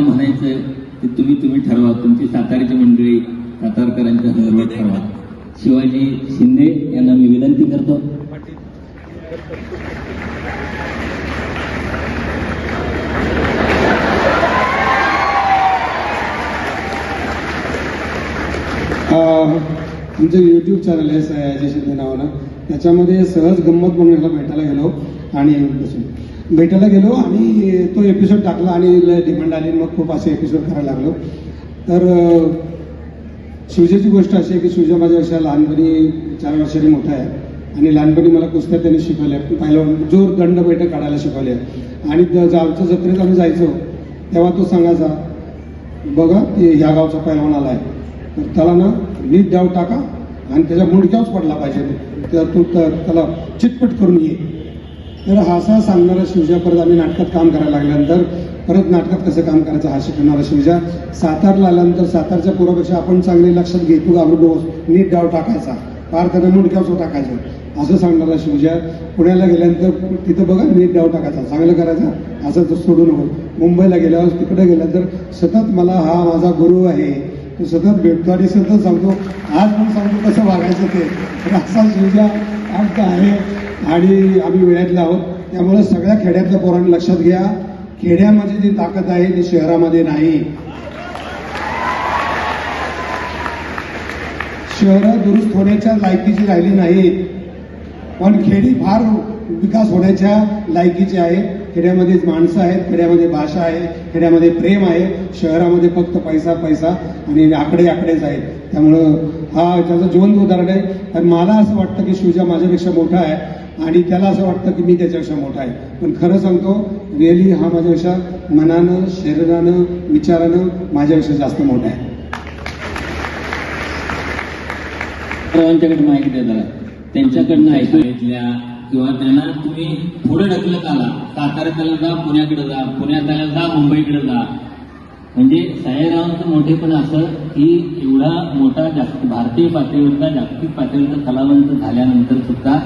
म्हणायचं ते तुम्ही तुम्ही ठरवा तुमची सातारीची मंडळी सातारकरांच्या संदर्भात ठरवा. शिवाजी शिंदे यांना मी विनंती करतो. आमचं यूट्यूब चॅनल आहे सयाजी शिंदे नावानं. त्याच्यामध्ये सहज गंमत म्हणून याला भेटायला गेलो. आणि भेटायला गेलो आणि तो एपिसोड टाकला आणि डिमांड आली मग खूप असे एपिसोड करायला लागलो. तर अं, शिवजेची गोष्ट अशी आहे की शिवजा माझ्यापेक्षा लहानपणी चार वर्षांनी मोठा आहे. आणि लहानपणी मला कुस्त्या त्यांनी शिकवल्या. पहिलं जोर दंड बैठक काढायला शिकवल्या. आणि गावच्या जत्रेत आम्ही जायचो. तेव्हा तो सांगायचा बघा ह्या गावचा पैलवान आला आहे. तर त्याला ना नीट डाव टाका आणि त्याच्या मुंडक्याच पडला पाहिजे. तर तू त्याला चिटपट करून ये. तर हा असा सांगणारा शिवजा परत आम्ही नाटकात काम करायला लागल्यानंतर परत नाटकात कसं काम करायचं हा शिकवणारा शिवजा. सातारला आल्यानंतर सातारच्या पूर्वापेक्षा आपण चांगले लक्षात घेतो तू घाबरू नीट डाव टाकायचा. पार त्यांना मुंडक्याच टाकायचं. असं सांगणारा शिवजा. पुण्याला गेल्यानंतर तिथं बघा नीट डाव टाकायचा. चांगलं करायचा. असं तर सोडू नको. मुंबईला गेल्यावर तिकडे गेल्यानंतर सतत मला हा माझा गुरु आहे. तो सतत भेटतो आणि सतत सांगतो. आज पण सांगतो कसं वागायचं ते. तर असा शिवजा आमचा आहे आणि आम्ही वेळातले आहोत. त्यामुळे सगळ्या खेड्यातल्या पोरांनी लक्षात घ्या खेड्यामध्ये जी ताकद आहे ती शहरामध्ये नाही. शहरं दुरुस्त होण्याच्या लायकीची राहिली नाहीत. पण खेडी फार विकास होण्याच्या लायकीची आहे खेड्यामध्येच माणसं आहेत खेड्यामध्ये भाषा आहे खेड्यामध्ये प्रेम आहे शहरामध्ये फक्त पैसा पैसा आणि आकडे आकडेच आहेत. त्यामुळं हा त्याचं जिवंत उदाहरण आहे तर मला असं वाटतं की शिवजा माझ्यापेक्षा मोठा आहे आणि त्याला असं वाटतं की मी त्याच्यापेक्षा मोठा आहे. पण खरं सांगतो रिअली हा माझ्यापेक्षा मनानं शरीरानं विचारानं माझ्यापेक्षा जास्त मोठा आहे. सर्वांच्याकडे माहिती देणार त्यांच्याकडनं ऐकू घेतल्या किंवा त्यांना तुम्ही पुढे ढकलत आला साताऱ्याला जा पुण्याकडे जा पुण्यात जा मुंबईकडे जा. म्हणजे साहेबरावांचं मोठेपण असं की एवढा मोठा जागतिक भारतीय पातळीवरचा जागतिक पातळीवरचा कलावंत झाल्यानंतर सुद्धा